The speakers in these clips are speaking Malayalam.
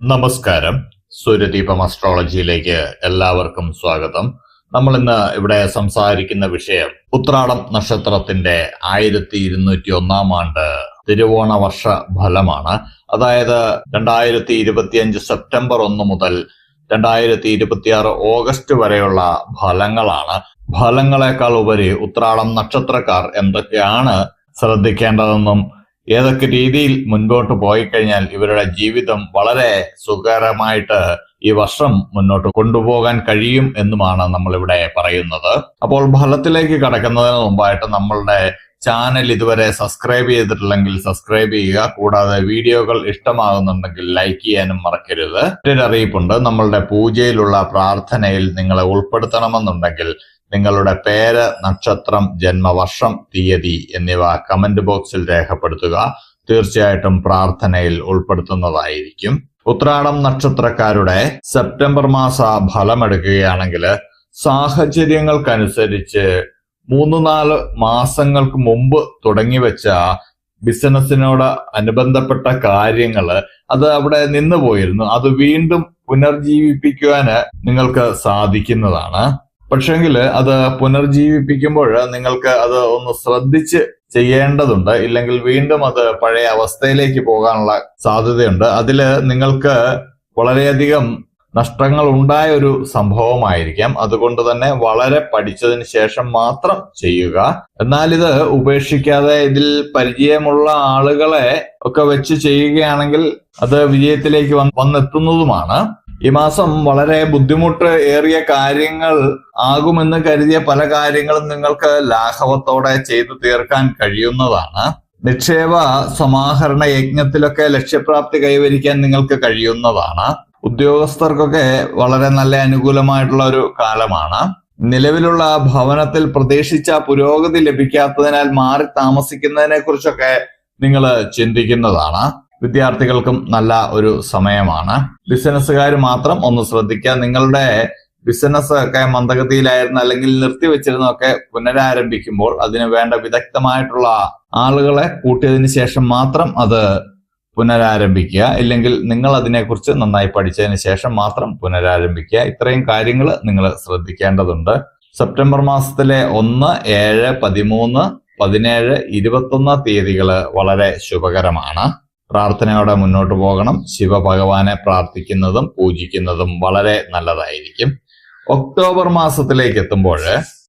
നമസ്കാരം. സൂര്യദീപം അസ്ട്രോളജിയിലേക്ക് എല്ലാവർക്കും സ്വാഗതം. നമ്മൾ ഇന്ന് ഇവിടെ സംസാരിക്കുന്ന വിഷയം ഉത്രാടം നക്ഷത്രത്തിന്റെ ആയിരത്തി ഇരുന്നൂറ്റി ഒന്നാം ആണ്ട് തിരുവോണ വർഷ ഫലമാണ്. അതായത് രണ്ടായിരത്തി ഇരുപത്തിയഞ്ച് സെപ്റ്റംബർ ഒന്ന് മുതൽ രണ്ടായിരത്തി ഇരുപത്തിയാറ് ഓഗസ്റ്റ് വരെയുള്ള ഫലങ്ങളാണ്. ഫലങ്ങളെക്കാൾ ഉപരി ഉത്രാടം നക്ഷത്രക്കാർ എന്തൊക്കെയാണ് ശ്രദ്ധിക്കേണ്ടതെന്നും ഏതൊക്കെ രീതിയിൽ മുൻപോട്ട് പോയി കഴിഞ്ഞാൽ ഇവരുടെ ജീവിതം വളരെ സുഖകരമായിട്ട് ഈ വർഷം മുന്നോട്ട് കൊണ്ടുപോകാൻ കഴിയും എന്നുമാണ് നമ്മൾ ഇവിടെ പറയുന്നത്. അപ്പോൾ ഫലത്തിലേക്ക് കടക്കുന്നതിന് മുമ്പായിട്ട് നമ്മളുടെ ചാനൽ ഇതുവരെ സബ്സ്ക്രൈബ് ചെയ്തിട്ടില്ലെങ്കിൽ സബ്സ്ക്രൈബ് ചെയ്യുക. കൂടാതെ വീഡിയോകൾ ഇഷ്ടമാകുന്നുണ്ടെങ്കിൽ ലൈക്ക് ചെയ്യാനും മറക്കരുത്. മറ്റൊരു അറിയിപ്പുണ്ട്. നമ്മളുടെ പൂജയിലുള്ള പ്രാർത്ഥനയിൽ നിങ്ങളെ ഉൾപ്പെടുത്തണമെന്നുണ്ടെങ്കിൽ നിങ്ങളുടെ പേര് നക്ഷത്രം ജന്മവർഷം തീയതി എന്നിവ കമന്റ് ബോക്സിൽ രേഖപ്പെടുത്തുക. തീർച്ചയായിട്ടും പ്രാർത്ഥനയിൽ ഉൾപ്പെടുത്തുന്നതായിരിക്കും. ഉത്രാടം നക്ഷത്രക്കാരുടെ സെപ്റ്റംബർ മാസ ഫലമെടുക്കുകയാണെങ്കിൽ സാഹചര്യങ്ങൾക്കനുസരിച്ച് മൂന്ന് നാല് മാസങ്ങൾക്ക് മുമ്പ് തുടങ്ങി വെച്ച ബിസിനസ്സിനോട് അനുബന്ധപ്പെട്ട കാര്യങ്ങൾ അത് അവിടെ നിന്ന് പോയിരുന്നു അത് വീണ്ടും പുനർജീവിപ്പിക്കുവാന് നിങ്ങൾക്ക് സാധിക്കുന്നതാണ്. പക്ഷെങ്കിൽ അത് പുനർജീവിപ്പിക്കുമ്പോൾ നിങ്ങൾക്ക് അത് ഒന്ന് ശ്രദ്ധിച്ച് ചെയ്യേണ്ടതുണ്ട്. ഇല്ലെങ്കിൽ വീണ്ടും അത് പഴയ അവസ്ഥയിലേക്ക് പോകാനുള്ള സാധ്യതയുണ്ട്. അതിൽ നിങ്ങൾക്ക് വളരെയധികം നഷ്ടങ്ങൾ ഉണ്ടായ ഒരു സംഭവമായിരിക്കാം. അതുകൊണ്ട് തന്നെ വളരെ പഠിച്ചതിന് ശേഷം മാത്രം ചെയ്യുക. എന്നാൽ ഇത് ഉപേക്ഷിക്കാതെ ഇതിൽ പരിചയമുള്ള ആളുകളെ ഒക്കെ വെച്ച് ചെയ്യുകയാണെങ്കിൽ അത് വിജയത്തിലേക്ക് വന്നെത്തുന്നതുമാണ്. ഈ മാസം വളരെ ബുദ്ധിമുട്ട് ഏറിയ കാര്യങ്ങൾ ആകുമെന്ന് കരുതിയ പല കാര്യങ്ങളും നിങ്ങൾക്ക് ലാഘവത്തോടെ ചെയ്തു തീർക്കാൻ കഴിയുന്നതാണ്. നിക്ഷേപ സമാഹരണ യജ്ഞത്തിലൊക്കെ ലക്ഷ്യപ്രാപ്തി കൈവരിക്കാൻ നിങ്ങൾക്ക് കഴിയുന്നതാണ്. ഉദ്യോഗസ്ഥർക്കൊക്കെ വളരെ നല്ല അനുകൂലമായിട്ടുള്ള ഒരു കാലമാണ്. നിലവിലുള്ള ഭവനത്തിൽ പ്രതീക്ഷിച്ച പുരോഗതി ലഭിക്കാത്തതിനാൽ മാറി താമസിക്കുന്നതിനെ കുറിച്ചൊക്കെ നിങ്ങൾ ചിന്തിക്കുന്നതാണ്. വിദ്യാർത്ഥികൾക്കും നല്ല ഒരു സമയമാണ്. ബിസിനസ്സുകാർ മാത്രം ഒന്ന് ശ്രദ്ധിക്കുക. നിങ്ങളുടെ ബിസിനസ് ഒക്കെ മന്ദഗതിയിലായിരുന്നു അല്ലെങ്കിൽ നിർത്തിവെച്ചിരുന്നൊക്കെ പുനരാരംഭിക്കുമ്പോൾ അതിന് വേണ്ട വിദഗ്ധമായിട്ടുള്ള ആളുകളെ കൂട്ടിയതിന് ശേഷം മാത്രം അത് പുനരാരംഭിക്കുക. ഇല്ലെങ്കിൽ നിങ്ങൾ അതിനെക്കുറിച്ച് നന്നായി പഠിച്ചതിന് ശേഷം മാത്രം പുനരാരംഭിക്കുക. ഇത്രയും കാര്യങ്ങൾ നിങ്ങൾ ശ്രദ്ധിക്കേണ്ടതുണ്ട്. സെപ്റ്റംബർ മാസത്തിലെ ഒന്ന് ഏഴ് പതിമൂന്ന് പതിനേഴ് ഇരുപത്തൊന്ന് തീയതികൾ വളരെ ശുഭകരമാണ്. പ്രാർത്ഥനയോടെ മുന്നോട്ട് പോകണം. ശിവഭഗവാനെ പ്രാർത്ഥിക്കുന്നതും പൂജിക്കുന്നതും വളരെ നല്ലതായിരിക്കും. ഒക്ടോബർ മാസത്തിലേക്ക് എത്തുമ്പോൾ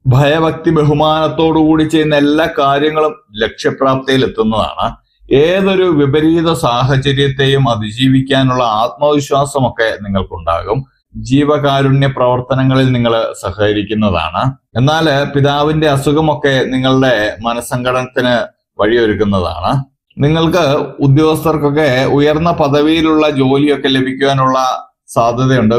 ഭയഭക്തി ബഹുമാനത്തോടുകൂടി ചെയ്യുന്ന എല്ലാ കാര്യങ്ങളും ലക്ഷ്യപ്രാപ്തിയിൽ എത്തുന്നതാണ് ഏതൊരു വിപരീത സാഹചര്യത്തെയും അതിജീവിക്കാനുള്ള ആത്മവിശ്വാസമൊക്കെ നിങ്ങൾക്കുണ്ടാകും. ജീവകാരുണ്യ പ്രവർത്തനങ്ങളിൽ നിങ്ങൾ സഹകരിക്കുന്നതാണ്. എന്നാൽ പിതാവിന്റെ അസുഖമൊക്കെ നിങ്ങളുടെ മനസ്സങ്കടത്തിന് വഴിയൊരുക്കുന്നതാണ്. നിങ്ങൾക്ക് ഉദ്യോഗസ്ഥർക്കൊക്കെ ഉയർന്ന പദവിയിലുള്ള ജോലിയൊക്കെ ലഭിക്കുവാനുള്ള സാധ്യതയുണ്ട്.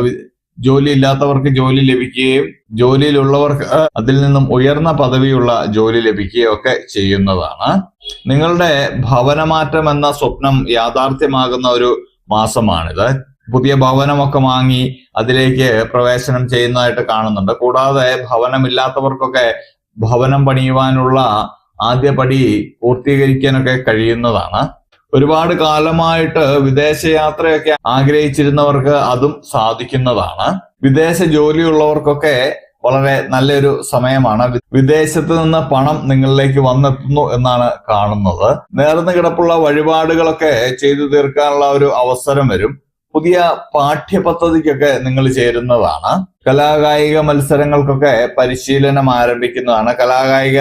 ജോലി ഇല്ലാത്തവർക്ക് ജോലി ലഭിക്കുകയും ജോലിയിലുള്ളവർക്ക് അതിൽ നിന്നും ഉയർന്ന പദവിയുള്ള ജോലി ലഭിക്കുകയും ഒക്കെ ചെയ്യുന്നതാണ്. നിങ്ങളുടെ ഭവനമാറ്റം എന്ന സ്വപ്നം യാഥാർത്ഥ്യമാകുന്ന ഒരു മാസമാണിത്. പുതിയ ഭവനമൊക്കെ വാങ്ങി അതിലേക്ക് പ്രവേശനം ചെയ്യുന്നതായിട്ട് കാണുന്നുണ്ട്. കൂടാതെ ഭവനമില്ലാത്തവർക്കൊക്കെ ഭവനം പണിയുവാനുള്ള ആദ്യ പടി പൂർത്തീകരിക്കാനൊക്കെ കഴിയുന്നതാണ്. ഒരുപാട് കാലമായിട്ട് വിദേശയാത്രയൊക്കെ ആഗ്രഹിച്ചിരുന്നവർക്ക് അതും സാധിക്കുന്നതാണ്. വിദേശ ജോലിയുള്ളവർക്കൊക്കെ വളരെ നല്ലൊരു സമയമാണ്. വിദേശത്ത് നിന്ന് പണം നിങ്ങളിലേക്ക് വന്നെത്തുന്നു എന്നാണ് കാണുന്നത്. നേർന്നു കിടപ്പുള്ള വഴിപാടുകളൊക്കെ ചെയ്തു തീർക്കാനുള്ള ഒരു അവസരം വരും. പുതിയ പാഠ്യപദ്ധതിക്കൊക്കെ നിങ്ങൾ ചേരുന്നതാണ്. കലാകായിക മത്സരങ്ങൾക്കൊക്കെ പരിശീലനം ആരംഭിക്കുന്നതാണ്. കലാകായിക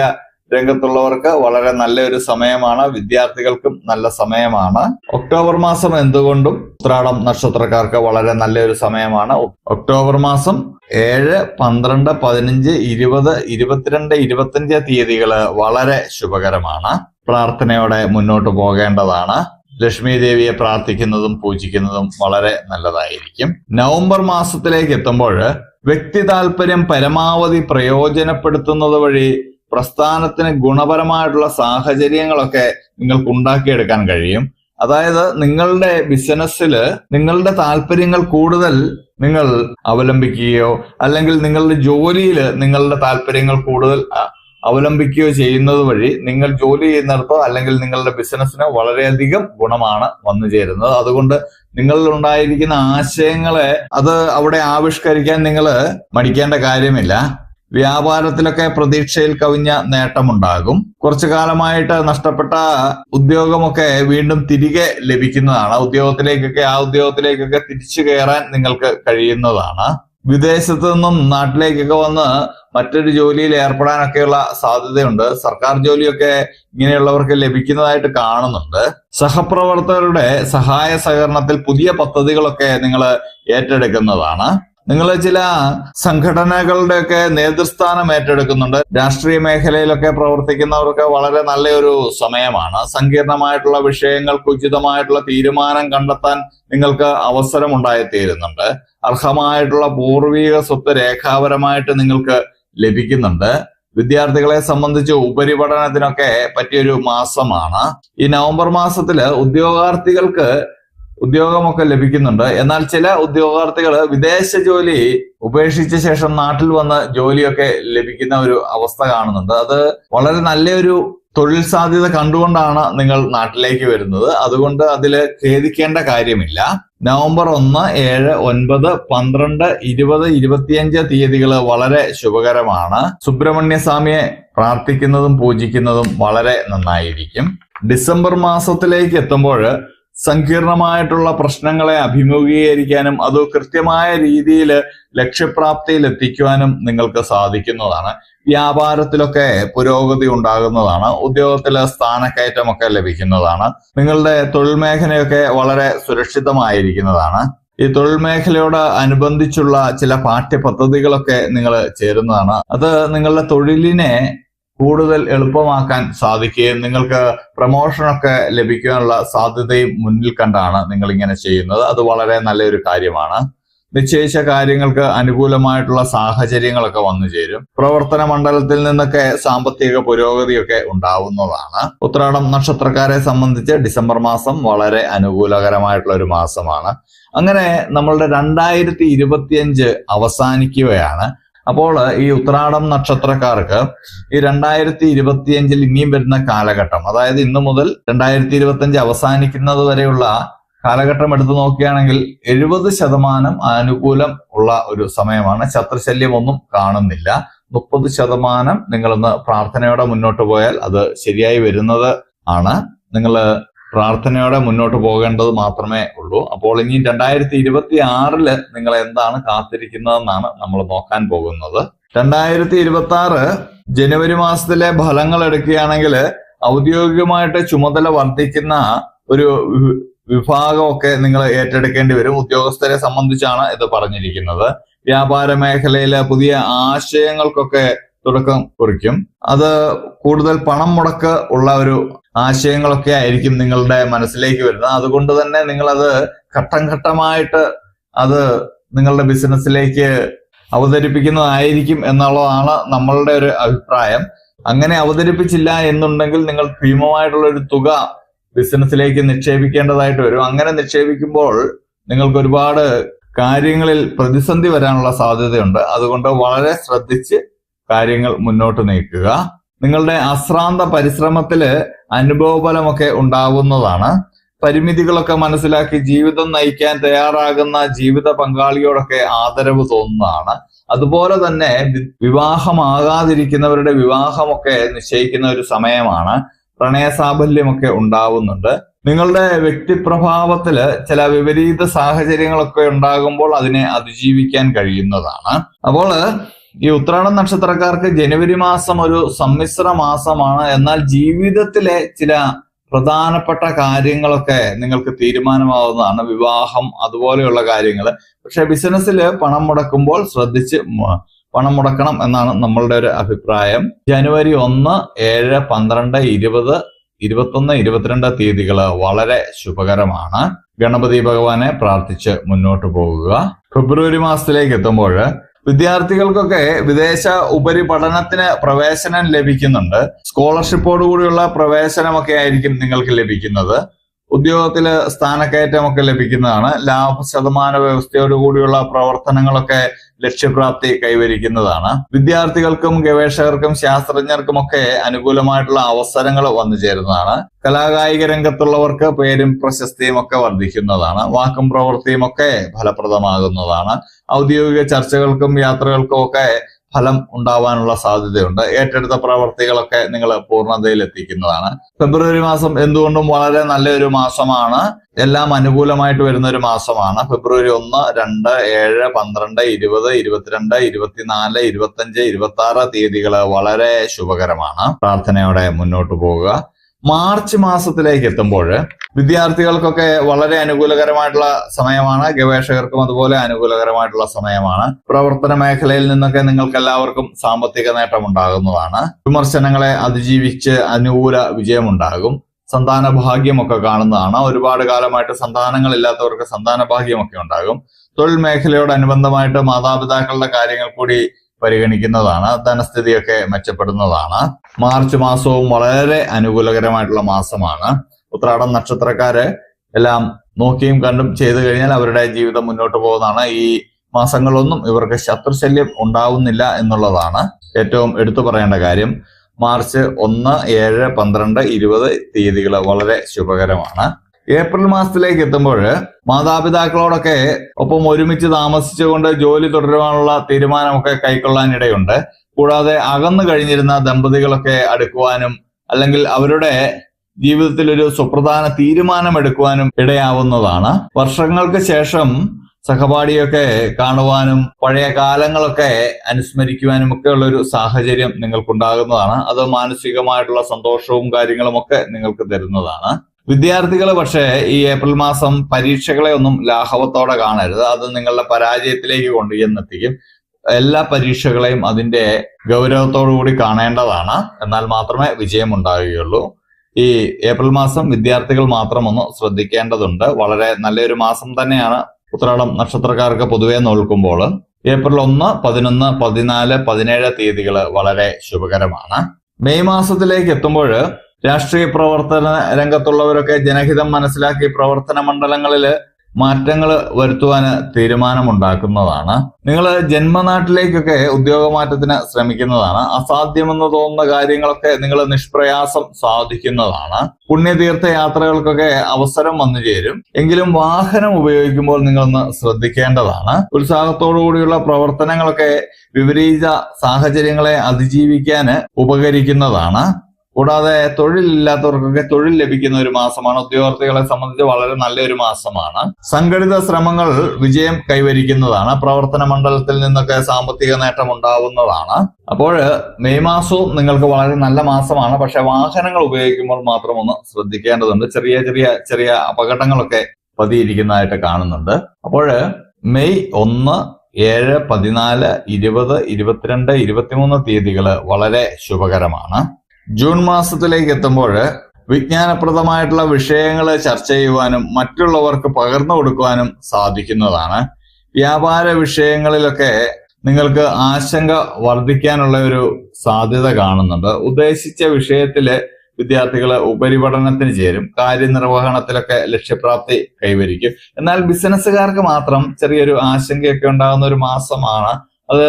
രംഗത്തുള്ളവർക്ക് വളരെ നല്ലൊരു സമയമാണ് വിദ്യാർത്ഥികൾക്കും നല്ല സമയമാണ്. ഒക്ടോബർ മാസം എന്തുകൊണ്ടും ഉത്രാടം നക്ഷത്രക്കാർക്ക് വളരെ നല്ലൊരു സമയമാണ്. ഒക്ടോബർ മാസം ഏഴ് പന്ത്രണ്ട് പതിനഞ്ച് ഇരുപത് ഇരുപത്തിരണ്ട് ഇരുപത്തിയഞ്ച് തീയതികൾ വളരെ ശുഭകരമാണ്. പ്രാർത്ഥനയോടെ മുന്നോട്ട് പോകേണ്ടതാണ്. ലക്ഷ്മി ദേവിയെ പ്രാർത്ഥിക്കുന്നതും പൂജിക്കുന്നതും വളരെ നല്ലതായിരിക്കും. നവംബർ മാസത്തിലേക്ക് എത്തുമ്പോൾ വ്യക്തി താല്പര്യം പരമാവധി പ്രയോജനപ്പെടുത്തുന്നത് വഴി പ്രസ്ഥാനത്തിന് ഗുണപരമായിട്ടുള്ള സാഹചര്യങ്ങളൊക്കെ നിങ്ങൾക്ക് ഉണ്ടാക്കിയെടുക്കാൻ കഴിയും. അതായത് നിങ്ങളുടെ ബിസിനസ്സിൽ നിങ്ങളുടെ താല്പര്യങ്ങൾ കൂടുതൽ നിങ്ങൾ അവലംബിക്കുകയോ അല്ലെങ്കിൽ നിങ്ങളുടെ ജോലിയിൽ നിങ്ങളുടെ താല്പര്യങ്ങൾ കൂടുതൽ അവലംബിക്കുകയോ ചെയ്യുന്നത് വഴി നിങ്ങൾ ജോലി ചെയ്യുന്നിടത്തോ അല്ലെങ്കിൽ നിങ്ങളുടെ ബിസിനസ്സിന് വളരെയധികം ഗുണമാണ് വന്നു ചേരുന്നത്. അതുകൊണ്ട് നിങ്ങളിൽ ഉണ്ടായിരിക്കുന്ന ആശയങ്ങളെ അത് അവിടെ ആവിഷ്കരിക്കാൻ നിങ്ങൾ മടിക്കേണ്ട കാര്യമില്ല. വ്യാപാരത്തിലൊക്കെ പ്രതീക്ഷയിൽ കവിഞ്ഞ നേട്ടമുണ്ടാകും. കുറച്ചു കാലമായിട്ട് നഷ്ടപ്പെട്ട ഉദ്യോഗമൊക്കെ വീണ്ടും തിരികെ ലഭിക്കുന്നതാണ്. ഉദ്യോഗത്തിലേക്കൊക്കെ ആ ഉദ്യോഗത്തിലേക്കൊക്കെ തിരിച്ചു കയറാൻ നിങ്ങൾക്ക് കഴിയുന്നതാണ്. വിദേശത്തു നിന്നും നാട്ടിലേക്കൊക്കെ വന്ന് മറ്റൊരു ജോലിയിൽ ഏർപ്പെടാനൊക്കെയുള്ള സാധ്യതയുണ്ട്. സർക്കാർ ജോലിയൊക്കെ ഇങ്ങനെയുള്ളവർക്ക് ലഭിക്കുന്നതായിട്ട് കാണുന്നുണ്ട്. സഹപ്രവർത്തകരുടെ സഹായ സഹകരണത്തിൽ പുതിയ പദ്ധതികളൊക്കെ നിങ്ങൾ ഏറ്റെടുക്കുന്നതാണ്. നിങ്ങൾ ചില സംഘടനകളുടെ ഒക്കെ നേതൃസ്ഥാനം ഏറ്റെടുക്കുന്നുണ്ട്. രാഷ്ട്രീയ മേഖലയിലൊക്കെ പ്രവർത്തിക്കുന്നവർക്ക് വളരെ നല്ലൊരു സമയമാണ്. സങ്കീർണമായിട്ടുള്ള വിഷയങ്ങൾക്ക് ഉചിതമായിട്ടുള്ള തീരുമാനം കണ്ടെത്താൻ നിങ്ങൾക്ക് അവസരം ഉണ്ടായിത്തീരുന്നുണ്ട് അർഹമായിട്ടുള്ള പൂർവീക സ്വത്ത് രേഖാപരമായിട്ട് നിങ്ങൾക്ക് ലഭിക്കുന്നുണ്ട്. വിദ്യാർത്ഥികളെ സംബന്ധിച്ച് ഉപരിപഠനത്തിനൊക്കെ പറ്റിയൊരു മാസമാണ്. ഈ നവംബർ മാസത്തിൽ ഉദ്യോഗാർത്ഥികൾക്ക് ഉദ്യോഗമൊക്കെ ലഭിക്കുന്നുണ്ട്. എന്നാൽ ചില ഉദ്യോഗാർത്ഥികൾ വിദേശ ജോലി ഉപേക്ഷിച്ച ശേഷം നാട്ടിൽ വന്ന് ജോലിയൊക്കെ ലഭിക്കുന്ന ഒരു അവസ്ഥ കാണുന്നുണ്ട്. അത് വളരെ നല്ലൊരു തൊഴിൽ സാധ്യത കണ്ടുകൊണ്ടാണ് നിങ്ങൾ നാട്ടിലേക്ക് വരുന്നത്. അതുകൊണ്ട് അതിൽ ഖേദിക്കേണ്ട കാര്യമില്ല. നവംബർ ഒന്ന് ഏഴ് ഒൻപത് പന്ത്രണ്ട് ഇരുപത് ഇരുപത്തിയഞ്ച് തീയതികൾ വളരെ ശുഭകരമാണ്. സുബ്രഹ്മണ്യസ്വാമിയെ പ്രാർത്ഥിക്കുന്നതും പൂജിക്കുന്നതും വളരെ നന്നായിരിക്കും. ഡിസംബർ മാസത്തിലേക്ക് എത്തുമ്പോൾ സങ്കീർണമായിട്ടുള്ള പ്രശ്നങ്ങളെ അഭിമുഖീകരിക്കാനും അത് കൃത്യമായ രീതിയിൽ ലക്ഷ്യപ്രാപ്തിയിൽ എത്തിക്കുവാനും നിങ്ങൾക്ക് സാധിക്കുന്നതാണ്. വ്യാപാരത്തിലൊക്കെ പുരോഗതി ഉണ്ടാകുന്നതാണ്. ഉദ്യോഗത്തിലെ സ്ഥാനക്കയറ്റമൊക്കെ ലഭിക്കുന്നതാണ്. നിങ്ങളുടെ തൊഴിൽ മേഖലയൊക്കെ വളരെ സുരക്ഷിതമായിരിക്കുന്നതാണ്. ഈ തൊഴിൽ മേഖലയോട് അനുബന്ധിച്ചുള്ള ചില പാഠ്യപദ്ധതികളൊക്കെ നിങ്ങൾ ചേരുന്നതാണ്. അത് നിങ്ങളുടെ തൊഴിലിനെ കൂടുതൽ എളുപ്പമാക്കാൻ സാധിക്കുകയും നിങ്ങൾക്ക് പ്രൊമോഷനൊക്കെ ലഭിക്കാനുള്ള സാധ്യതയും മുന്നിൽ കണ്ടാണ് നിങ്ങൾ ഇങ്ങനെ ചെയ്യുന്നത്. അത് വളരെ നല്ലൊരു കാര്യമാണ്. നിശ്ചയിച്ച കാര്യങ്ങൾക്ക് അനുകൂലമായിട്ടുള്ള സാഹചര്യങ്ങളൊക്കെ വന്നു ചേരും. പ്രവർത്തന മണ്ഡലത്തിൽ നിന്നൊക്കെ സാമ്പത്തിക പുരോഗതിയൊക്കെ ഉണ്ടാവുന്നതാണ്. ഉത്രാടം നക്ഷത്രക്കാരെ സംബന്ധിച്ച് ഡിസംബർ മാസം വളരെ അനുകൂലകരമായിട്ടുള്ള ഒരു മാസമാണ്. അങ്ങനെ നമ്മളുടെ രണ്ടായിരത്തി അവസാനിക്കുകയാണ്. അപ്പോൾ ഈ ഉത്രാടം നക്ഷത്രക്കാർക്ക് ഈ രണ്ടായിരത്തി ഇരുപത്തിയഞ്ചിൽ ഇനിയും വരുന്ന കാലഘട്ടം അതായത് ഇന്നു മുതൽ രണ്ടായിരത്തി ഇരുപത്തിയഞ്ച് അവസാനിക്കുന്നത് വരെയുള്ള കാലഘട്ടം എടുത്തു നോക്കുകയാണെങ്കിൽ എഴുപത് ശതമാനം അനുകൂലം ഉള്ള ഒരു സമയമാണ്. ശത്രുശല്യം ഒന്നും കാണുന്നില്ല. മുപ്പത് ശതമാനം നിങ്ങളൊന്ന് പ്രാർത്ഥനയോടെ മുന്നോട്ട് പോയാൽ അത് ശരിയായി വരുന്നത് ആണ്. നിങ്ങൾ പ്രാർത്ഥനയോടെ മുന്നോട്ട് പോകേണ്ടത് മാത്രമേ ഉള്ളൂ. അപ്പോൾ ഇനി രണ്ടായിരത്തി ഇരുപത്തി ആറിൽ നിങ്ങൾ എന്താണ് കാത്തിരിക്കുന്നതെന്നാണ് നമ്മൾ നോക്കാൻ പോകുന്നത്. രണ്ടായിരത്തി ഇരുപത്തി ആറ് ജനുവരി മാസത്തിലെ ഫലങ്ങൾ എടുക്കുകയാണെങ്കിൽ ഔദ്യോഗികമായിട്ട് ചുമതല വർദ്ധിക്കുന്ന ഒരു വിഭാഗമൊക്കെ നിങ്ങൾ ഏറ്റെടുക്കേണ്ടി വരും. ഉദ്യോഗസ്ഥരെ സംബന്ധിച്ചാണ് ഇത് പറഞ്ഞിരിക്കുന്നത്. വ്യാപാര മേഖലയിലെ പുതിയ ആശയങ്ങൾക്കൊക്കെ തുടക്കം കുറിക്കും. അത് കൂടുതൽ പണം മുടക്ക് ഉള്ള ഒരു ആശയങ്ങളൊക്കെ ആയിരിക്കും നിങ്ങളുടെ മനസ്സിലേക്ക് വരുന്നത്. അതുകൊണ്ട് തന്നെ നിങ്ങളത് ഘട്ടം ഘട്ടമായിട്ട് അത് നിങ്ങളുടെ ബിസിനസ്സിലേക്ക് അവതരിപ്പിക്കുന്നതായിരിക്കും എന്നുള്ളതാണ് നമ്മളുടെ ഒരു അഭിപ്രായം. അങ്ങനെ അവതരിപ്പിച്ചില്ല എന്നുണ്ടെങ്കിൽ നിങ്ങൾ ഭീമമായിട്ടുള്ള ഒരു തുക ബിസിനസ്സിലേക്ക് നിക്ഷേപിക്കേണ്ടതായിട്ട് വരും. അങ്ങനെ നിക്ഷേപിക്കുമ്പോൾ നിങ്ങൾക്ക് ഒരുപാട് കാര്യങ്ങളിൽ പ്രതിസന്ധി വരാനുള്ള സാധ്യതയുണ്ട്. അതുകൊണ്ട് വളരെ ശ്രദ്ധിച്ച് കാര്യങ്ങൾ മുന്നോട്ട് നീക്കുക. നിങ്ങളുടെ അശ്രാന്ത പരിശ്രമത്തിൽ അനുഭവഫലമൊക്കെ ഉണ്ടാവുന്നതാണ്. പരിമിതികളൊക്കെ മനസ്സിലാക്കി ജീവിതം നയിക്കാൻ തയ്യാറാകുന്ന ജീവിത പങ്കാളിയോടൊക്കെ ആദരവ് തോന്നുന്നതാണ്. അതുപോലെ തന്നെ വിവാഹമാകാതിരിക്കുന്നവരുടെ വിവാഹമൊക്കെ നിശ്ചയിക്കുന്ന ഒരു സമയമാണ്. പ്രണയസാഫല്യമൊക്കെ ഉണ്ടാവുന്നുണ്ട്. നിങ്ങളുടെ വ്യക്തിപ്രഭാവത്തിൽ ചില വിപരീത സാഹചര്യങ്ങളൊക്കെ ഉണ്ടാകുമ്പോൾ അതിനെ അതിജീവിക്കാൻ കഴിയുന്നതാണ്. അപ്പോൾ ഈ ഉത്രാടം നക്ഷത്രക്കാർക്ക് ജനുവരി മാസം ഒരു സമ്മിശ്ര മാസമാണ്. എന്നാൽ ജീവിതത്തിലെ ചില പ്രധാനപ്പെട്ട കാര്യങ്ങളൊക്കെ നിങ്ങൾക്ക് തീരുമാനമാവുന്നതാണ്. വിവാഹം അതുപോലെയുള്ള കാര്യങ്ങൾ പക്ഷെ ബിസിനസ്സിൽ പണം മുടക്കുമ്പോൾ ശ്രദ്ധിച്ച് പണം മുടക്കണം എന്നാണ് നമ്മളുടെ ഒരു അഭിപ്രായം. ജനുവരി ഒന്ന് ഏഴ് പന്ത്രണ്ട് ഇരുപത് ഇരുപത്തൊന്ന് ഇരുപത്തിരണ്ട് തീയതികൾ വളരെ ശുഭകരമാണ്. ഗണപതി ഭഗവാനെ പ്രാർത്ഥിച്ച് മുന്നോട്ട് പോകുക. ഫെബ്രുവരി മാസത്തിലേക്ക് എത്തുമ്പോൾ വിദ്യാർത്ഥികൾക്കൊക്കെ വിദേശ ഉപരിപഠനത്തിന് പ്രവേശനം ലഭിക്കുന്നുണ്ട്. സ്കോളർഷിപ്പോട് കൂടിയുള്ള പ്രവേശനമൊക്കെ ആയിരിക്കും നിങ്ങൾക്ക് ലഭിക്കുന്നത്. ഉദ്യോഗത്തിൽ സ്ഥാനക്കയറ്റമൊക്കെ ലഭിക്കുന്നതാണ്. ലാഭ ശതമാന വ്യവസ്ഥയോടുകൂടിയുള്ള പ്രവർത്തനങ്ങളൊക്കെ ലക്ഷ്യപ്രാപ്തി കൈവരിക്കുന്നതാണ്. വിദ്യാർത്ഥികൾക്കും ഗവേഷകർക്കും ശാസ്ത്രജ്ഞർക്കും ഒക്കെ അനുകൂലമായിട്ടുള്ള അവസരങ്ങൾ വന്നു ചേരുന്നതാണ്. കലാകായിക രംഗത്തുള്ളവർക്ക് പേരും പ്രശസ്തിയും ഒക്കെ വർദ്ധിക്കുന്നതാണ്. വാക്കും പ്രവൃത്തിയും ഒക്കെ ഫലപ്രദമാകുന്നതാണ്. ഔദ്യോഗിക ചർച്ചകൾക്കും യാത്രകൾക്കും ഒക്കെ ഫലം ഉണ്ടാവാനുള്ള സാധ്യതയുണ്ട്. ഏറ്റെടുത്ത പ്രവർത്തികളൊക്കെ നിങ്ങൾ പൂർണതയിൽ എത്തിക്കുന്നതാണ് ഫെബ്രുവരി മാസം എന്തുകൊണ്ടും വളരെ നല്ലൊരു മാസമാണ്. എല്ലാം അനുകൂലമായിട്ട് വരുന്ന ഒരു മാസമാണ്. ഫെബ്രുവരി ഒന്ന് രണ്ട് ഏഴ് പന്ത്രണ്ട് ഇരുപത് ഇരുപത്തിരണ്ട് ഇരുപത്തിനാല് ഇരുപത്തഞ്ച് ഇരുപത്തി ആറ് തീയതികൾ വളരെ ശുഭകരമാണ്. പ്രാർത്ഥനയോടെ മുന്നോട്ട് പോവുക. മാർച്ച് മാസത്തിലേക്ക് എത്തുമ്പോൾ വിദ്യാർത്ഥികൾക്കൊക്കെ വളരെ അനുകൂലകരമായിട്ടുള്ള സമയമാണ് ഗവേഷകർക്കും അതുപോലെ അനുകൂലകരമായിട്ടുള്ള സമയമാണ്. പ്രവർത്തന മേഖലയിൽ നിന്നൊക്കെ നിങ്ങൾക്ക് എല്ലാവർക്കും സാമ്പത്തിക നേട്ടം ഉണ്ടാകുന്നതാണ് വിമർശനങ്ങളെ അതിജീവിച്ച് അനുകൂല വിജയമുണ്ടാകും. സന്താന ഭാഗ്യമൊക്കെ കാണുന്നതാണ്. ഒരുപാട് കാലമായിട്ട് സന്താനങ്ങൾ ഇല്ലാത്തവർക്ക് സന്താന ഭാഗ്യമൊക്കെ ഉണ്ടാകും. തൊഴിൽ മേഖലയോടനുബന്ധമായിട്ട് മാതാപിതാക്കളുടെ കാര്യങ്ങൾ കൂടി പരിഗണിക്കുന്നതാണ്. ധനസ്ഥിതിയൊക്കെ മെച്ചപ്പെടുന്നതാണ്. മാർച്ച് മാസവും വളരെ അനുകൂലകരമായിട്ടുള്ള മാസമാണ്. ഉത്രാടം നക്ഷത്രക്കാര് എല്ലാം നോക്കിയും കണ്ടും ചെയ്തു കഴിഞ്ഞാൽ അവരുടെ ജീവിതം മുന്നോട്ട് പോകുന്നതാണ്. ഈ മാസങ്ങളൊന്നും ഇവർക്ക് ശത്രുശല്യം ഉണ്ടാവുന്നില്ല എന്നുള്ളതാണ് ഏറ്റവും എടുത്തു പറയേണ്ട കാര്യം. മാർച്ച് ഒന്ന് ഏഴ് പന്ത്രണ്ട് ഇരുപത് തീയതികൾ വളരെ ശുഭകരമാണ്. ഏപ്രിൽ മാസത്തിലേക്ക് എത്തുമ്പോൾ മാതാപിതാക്കളോടൊക്കെ ഒപ്പം ഒരുമിച്ച് താമസിച്ചുകൊണ്ട് ജോലി തുടരുവാനുള്ള തീരുമാനമൊക്കെ കൈക്കൊള്ളാനിടയുണ്ട്. കൂടാതെ അകന്നു കഴിഞ്ഞിരുന്ന ദമ്പതികളൊക്കെ അടുക്കുവാനും അല്ലെങ്കിൽ അവരുടെ ജീവിതത്തിൽ ഒരു സുപ്രധാന തീരുമാനം എടുക്കുവാനും ഇടയാവുന്നതാണ്. വർഷങ്ങൾക്ക് ശേഷം സഹപാഠിയൊക്കെ കാണുവാനും പഴയ കാലങ്ങളൊക്കെ അനുസ്മരിക്കുവാനും ഒക്കെ ഉള്ള ഒരു സാഹചര്യം നിങ്ങൾക്കുണ്ടാകുന്നതാണ്. അത് മാനസികമായിട്ടുള്ള സന്തോഷവും കാര്യങ്ങളും ഒക്കെ നിങ്ങൾക്ക് തരുന്നതാണ്. വിദ്യാർത്ഥികൾ പക്ഷേ ഈ ഏപ്രിൽ മാസം പരീക്ഷകളെ ഒന്നും ലാഘവത്തോടെ കാണരുത്. അത് നിങ്ങളുടെ പരാജയത്തിലേക്ക് കൊണ്ട് ചെന്നെത്തിക്കും എല്ലാ പരീക്ഷകളെയും അതിന്റെ കൂടി കാണേണ്ടതാണ്. എന്നാൽ മാത്രമേ വിജയം ഉണ്ടാവുകയുള്ളൂ ഈ ഏപ്രിൽ മാസം വിദ്യാർത്ഥികൾ മാത്രം ഒന്ന് ശ്രദ്ധിക്കേണ്ടതുണ്ട്. വളരെ നല്ലൊരു മാസം തന്നെയാണ് ഉത്രാടം നക്ഷത്രക്കാർക്ക് പൊതുവെ നോൽക്കുമ്പോൾ. ഏപ്രിൽ ഒന്ന് പതിനൊന്ന് പതിനാല് പതിനേഴ് തീയതികൾ വളരെ ശുഭകരമാണ്. മെയ് മാസത്തിലേക്ക് എത്തുമ്പോൾ രാഷ്ട്രീയ പ്രവർത്തന രംഗത്തുള്ളവരൊക്കെ ജനഹിതം മനസ്സിലാക്കി പ്രവർത്തന മണ്ഡലങ്ങളിൽ മാറ്റങ്ങൾ വരുത്തുവാൻ തീരുമാനമുണ്ടാക്കുന്നതാണ്. നിങ്ങൾ ജന്മനാട്ടിലേക്കൊക്കെ ഉദ്യോഗമാറ്റത്തിന് ശ്രമിക്കുന്നതാണ്. അസാധ്യമെന്ന് തോന്നുന്ന കാര്യങ്ങളൊക്കെ നിങ്ങൾ നിഷ്പ്രയാസം സാധിക്കുന്നതാണ്. പുണ്യതീർത്ഥ യാത്രകൾക്കൊക്കെ അവസരം വന്നു ചേരും. എങ്കിലും വാഹനം ഉപയോഗിക്കുമ്പോൾ നിങ്ങളൊന്ന് ശ്രദ്ധിക്കേണ്ടതാണ്. കൂടിയുള്ള പ്രവർത്തനങ്ങളൊക്കെ വിപരീത സാഹചര്യങ്ങളെ അതിജീവിക്കാൻ ഉപകരിക്കുന്നതാണ്. കൂടാതെ തൊഴിലില്ലാത്തവർക്കൊക്കെ തൊഴിൽ ലഭിക്കുന്ന ഒരു മാസമാണ്. ഉദ്യോഗാർത്ഥികളെ സംബന്ധിച്ച് വളരെ നല്ലൊരു മാസമാണ്. സംഘടിത ശ്രമങ്ങൾ വിജയം കൈവരിക്കുന്നതാണ്. പ്രവർത്തന മണ്ഡലത്തിൽ നിന്നൊക്കെ സാമ്പത്തിക നേട്ടം ഉണ്ടാവുന്നതാണ്. അപ്പോൾ മെയ് മാസവും നിങ്ങൾക്ക് വളരെ നല്ല മാസമാണ്. പക്ഷെ വാഹനങ്ങൾ ഉപയോഗിക്കുമ്പോൾ മാത്രം ഒന്ന് ശ്രദ്ധിക്കേണ്ടതുണ്ട്. ചെറിയ ചെറിയ ചെറിയ അപകടങ്ങളൊക്കെ പതിയിരിക്കുന്നതായിട്ട് കാണുന്നുണ്ട്. അപ്പോൾ മെയ് ഒന്ന് ഏഴ് പതിനാല് ഇരുപത് ഇരുപത്തിരണ്ട് ഇരുപത്തിമൂന്ന് തീയതികൾ വളരെ ശുഭകരമാണ്. ജൂൺ മാസത്തിലേക്ക് എത്തുമ്പോൾ വിജ്ഞാനപ്രദമായിട്ടുള്ള വിഷയങ്ങൾ ചർച്ച ചെയ്യുവാനും മറ്റുള്ളവർക്ക് പകർന്നു കൊടുക്കുവാനും സാധിക്കുന്നതാണ്. വ്യാപാര വിഷയങ്ങളിലൊക്കെ നിങ്ങൾക്ക് ആശങ്ക വർദ്ധിക്കാനുള്ള ഒരു സാധ്യത കാണുന്നുണ്ട്. ഉദ്ദേശിച്ച വിഷയത്തിൽ വിദ്യാർത്ഥികളെ ഉപരിപഠനത്തിന് ചേരും. കാര്യനിർവഹണത്തിലൊക്കെ ലക്ഷ്യപ്രാപ്തി കൈവരിക്കും. എന്നാൽ ബിസിനസ്സുകാർക്ക് മാത്രം ചെറിയൊരു ആശങ്കയൊക്കെ ഉണ്ടാകുന്ന ഒരു മാസമാണ്. അത്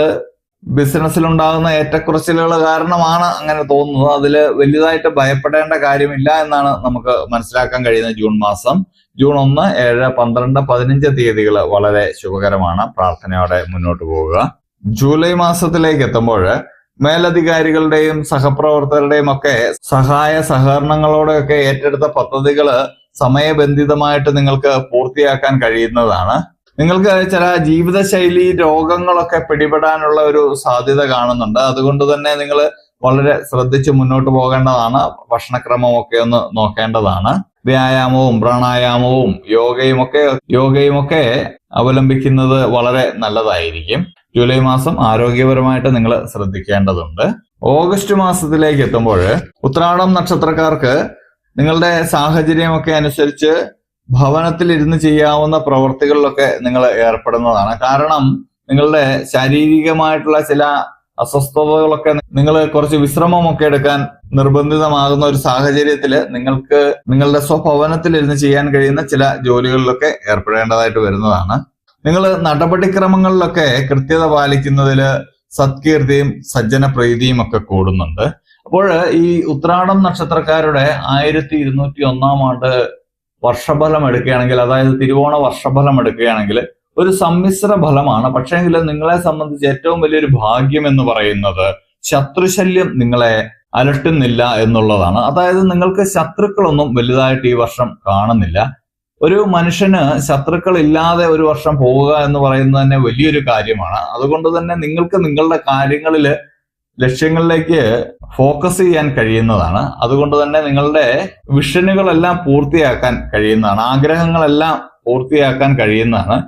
ബിസിനസ്സിലുണ്ടാകുന്ന ഏറ്റക്കുറച്ചിലുകൾ കാരണമാണ് അങ്ങനെ തോന്നുന്നത്. അതിൽ വലുതായിട്ട് ഭയപ്പെടേണ്ട കാര്യമില്ല എന്നാണ് നമുക്ക് മനസ്സിലാക്കാൻ കഴിയുന്നത് ജൂൺ മാസം. ജൂൺ ഒന്ന് ഏഴ് പന്ത്രണ്ട് പതിനഞ്ച് തീയതികൾ വളരെ ശുഭകരമാണ്. പ്രാർത്ഥനയോടെ മുന്നോട്ട് പോവുക. ജൂലൈ മാസത്തിലേക്ക് എത്തുമ്പോൾ മേലധികാരികളുടെയും സഹപ്രവർത്തകരുടെയും ഒക്കെ സഹായ സഹകരണങ്ങളോടെയൊക്കെ ഏറ്റെടുത്ത പദ്ധതികൾ സമയബന്ധിതമായിട്ട് നിങ്ങൾക്ക് പൂർത്തിയാക്കാൻ കഴിയുന്നതാണ്. നിങ്ങൾക്ക് ചില ജീവിതശൈലി രോഗങ്ങളൊക്കെ പിടിപെടാനുള്ള ഒരു സാധ്യത കാണുന്നുണ്ട്. അതുകൊണ്ട് തന്നെ നിങ്ങൾ വളരെ ശ്രദ്ധിച്ച് മുന്നോട്ട് പോകേണ്ടതാണ്. ഭക്ഷണക്രമം ഒക്കെ ഒന്ന് നോക്കേണ്ടതാണ്. വ്യായാമവും പ്രാണായാമവും യോഗയും ഒക്കെ യോഗയും ഒക്കെ അവലംബിക്കുന്നത് വളരെ നല്ലതായിരിക്കും. ജൂലൈ മാസം ആരോഗ്യപരമായിട്ട് നിങ്ങൾ ശ്രദ്ധിക്കേണ്ടതുണ്ട്. ഓഗസ്റ്റ് മാസത്തിലേക്ക് എത്തുമ്പോൾ ഉത്രാടം നക്ഷത്രക്കാർക്ക് നിങ്ങളുടെ സാഹചര്യമൊക്കെ അനുസരിച്ച് ഭവനത്തിൽ ഇരുന്ന് ചെയ്യാവുന്ന പ്രവൃത്തികളിലൊക്കെ നിങ്ങൾ ഏർപ്പെടുന്നതാണ്. കാരണം നിങ്ങളുടെ ശാരീരികമായിട്ടുള്ള ചില അസ്വസ്ഥതകളൊക്കെ നിങ്ങൾ കുറച്ച് വിശ്രമമൊക്കെ എടുക്കാൻ നിർബന്ധിതമാകുന്ന ഒരു സാഹചര്യത്തിൽ നിങ്ങൾക്ക് നിങ്ങളുടെ സ്വഭവനത്തിൽ ഇരുന്ന് ചെയ്യാൻ കഴിയുന്ന ചില ജോലികളിലൊക്കെ ഏർപ്പെടേണ്ടതായിട്ട് വരുന്നതാണ്. നിങ്ങൾ നടപടിക്രമങ്ങളിലൊക്കെ കൃത്യത പാലിക്കുന്നതിൽ സത്കീർത്തിയും സജ്ജന പ്രീതിയും ഒക്കെ കൂടുന്നുണ്ട്. അപ്പോൾ ഈ ഉത്രാടം നക്ഷത്രക്കാരുടെ ആയിരത്തി ഇരുന്നൂറ്റി ഒന്നാം ആണ്ട് വർഷഫലം എടുക്കുകയാണെങ്കിൽ അതായത് തിരുവോണ വർഷഫലം എടുക്കുകയാണെങ്കിൽ ഒരു സമ്മിശ്ര ഫലമാണ് പക്ഷേങ്കിൽ നിങ്ങളെ സംബന്ധിച്ച് ഏറ്റവും വലിയൊരു ഭാഗ്യം എന്ന് പറയുന്നത് ശത്രുശല്യം നിങ്ങളെ അലട്ടുന്നില്ല എന്നുള്ളതാണ്. അതായത് നിങ്ങൾക്ക് ശത്രുക്കളൊന്നും വലുതായിട്ട് ഈ വർഷം കാണുന്നില്ല. ഒരു മനുഷ്യന് ശത്രുക്കൾ ഇല്ലാതെ ഒരു വർഷം പോവുക എന്ന് പറയുന്നത് തന്നെ വലിയൊരു കാര്യമാണ്. അതുകൊണ്ട് തന്നെ നിങ്ങൾക്ക് നിങ്ങളുടെ കാര്യങ്ങളിൽ ലക്ഷ്യങ്ങളിലേക്ക് ഫോക്കസ് ചെയ്യാൻ കഴിയുന്നതാണ്. അതുകൊണ്ട് തന്നെ നിങ്ങളുടെ വിഷനുകളെല്ലാം പൂർത്തിയാക്കാൻ കഴിയുന്നതാണ്. ആഗ്രഹങ്ങളെല്ലാം പൂർത്തിയാക്കാൻ കഴിയുന്നതാണ്.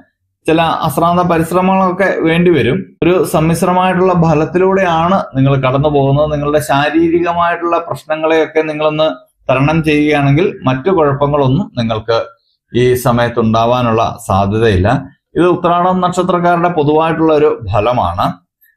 ചില അശ്രാന്ത പരിശ്രമങ്ങളൊക്കെ വേണ്ടിവരും ഒരു സമ്മിശ്രമായിട്ടുള്ള ഫലത്തിലൂടെയാണ് നിങ്ങൾ കടന്നു പോകുന്നത്. നിങ്ങളുടെ ശാരീരികമായിട്ടുള്ള പ്രശ്നങ്ങളെയൊക്കെ നിങ്ങളൊന്ന് തരണം ചെയ്യുകയാണെങ്കിൽ മറ്റു കുഴപ്പങ്ങളൊന്നും നിങ്ങൾക്ക് ഈ സമയത്ത് ഉണ്ടാവാനുള്ള സാധ്യതയില്ല. ഇത് ഉത്രാടം നക്ഷത്രക്കാരുടെ പൊതുവായിട്ടുള്ള ഒരു ഫലമാണ്.